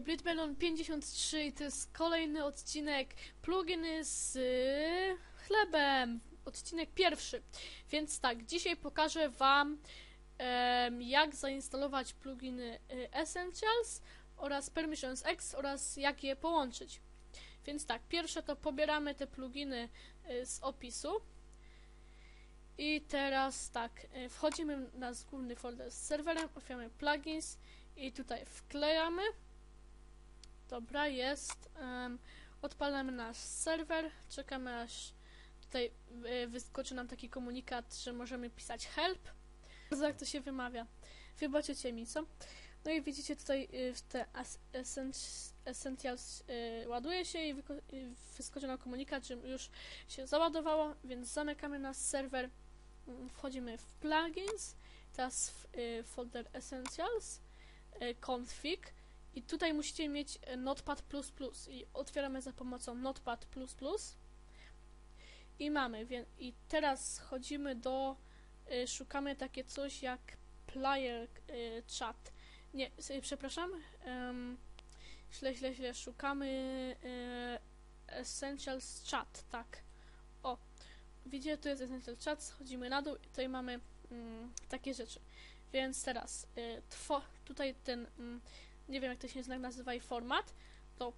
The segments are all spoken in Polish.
tutaj Blitmelon 53 i to jest kolejny odcinek pluginy z chlebem. Odcinek pierwszy. Więc tak, dzisiaj pokażę Wam jak zainstalować pluginy y, Essentials oraz Permissions X oraz jak je połączyć. Więc tak, pierwsze to pobieramy te pluginy y, z opisu. I teraz tak, y, wchodzimy na główny folder z serwerem, otwieramy plugins i tutaj wklejamy. Dobra, jest. Em, odpalamy nasz serwer, czekamy aż tutaj y, wyskoczy nam taki komunikat, że możemy pisać help. Jak to się wymawia. Wybaczycie mi, co? No i widzicie tutaj y, w te Essentials y, ładuje się i, i wyskoczy nam komunikat, że już się załadowało, więc zamykamy nasz serwer. Mm, Wchodzimy w plugins, teraz w y, folder Essentials, y, config i tutaj musicie mieć y, Notepad++ i otwieramy za pomocą Notepad++ i mamy, i teraz chodzimy do, y, szukamy takie coś jak player y, chat. Nie, przepraszam, um, źle, źle, źle, szukamy Essentials Chat, tak. O, widzicie, tu jest Essential Chat, schodzimy na dół i tutaj mamy mm, takie rzeczy. Więc teraz, y, tutaj ten, mm, nie wiem jak to się znak nazywa i format, to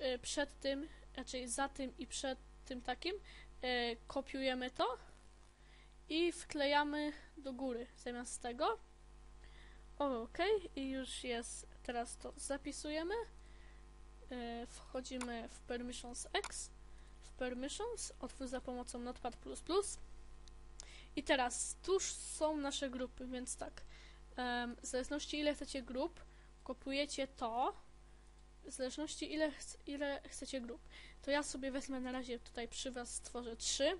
y, przed tym, raczej za tym i przed tym takim y, kopiujemy to i wklejamy do góry zamiast tego. Ok, i już jest, teraz to zapisujemy. Y, wchodzimy w Permissions X, w Permissions, otwórz za pomocą Notepad++. I teraz, tuż są nasze grupy, więc tak, w zależności ile chcecie grup, kopiujecie to, w zależności ile, chc- ile chcecie grup. To ja sobie wezmę na razie tutaj przy was stworzę 3.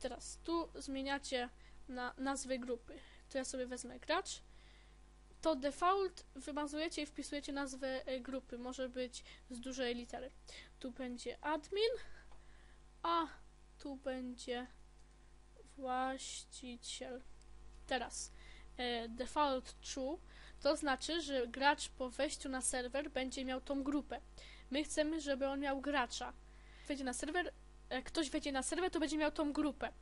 Teraz tu zmieniacie na nazwy grupy. To ja sobie wezmę gracz. To default wymazujecie i wpisujecie nazwę e, grupy. Może być z dużej litery. Tu będzie admin, a tu będzie właściciel. Teraz e, default true to znaczy, że gracz po wejściu na serwer będzie miał tą grupę. My chcemy, żeby on miał gracza. Wejdzie na serwer, jak ktoś wejdzie na serwer, to będzie miał tą grupę.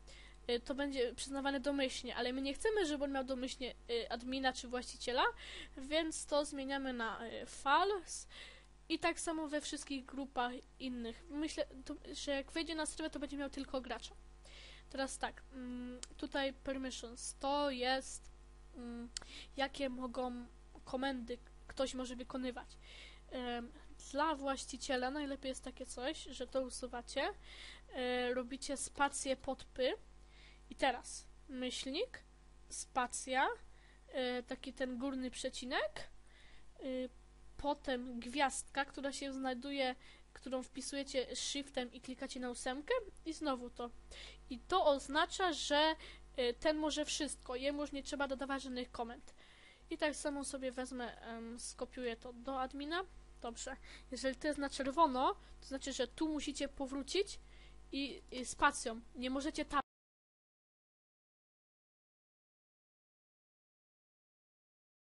Y, To będzie przyznawane domyślnie, ale my nie chcemy, żeby on miał domyślnie y, admina czy właściciela, więc to zmieniamy na false i tak samo we wszystkich grupach innych. Myślę, że jak wejdzie na serwer, to będzie miał tylko gracza. Teraz tak, mm, tutaj permissions to jest jakie mogą komendy ktoś może wykonywać. Dla właściciela najlepiej jest takie coś, że to usuwacie, e, robicie spację pod py i teraz myślnik, spacja, e, taki ten górny przecinek, e, potem gwiazdka, która się znajduje, którą wpisujecie shiftem i klikacie na ósemkę i znowu to. I to oznacza, że ten może wszystko, jemu już nie trzeba dodawać żadnych komend. I tak samo sobie wezmę, skopiuję to do admina. Dobrze. Jeżeli to jest na czerwono, to znaczy, że tu musicie powrócić i, i spacją. Nie możecie tabem.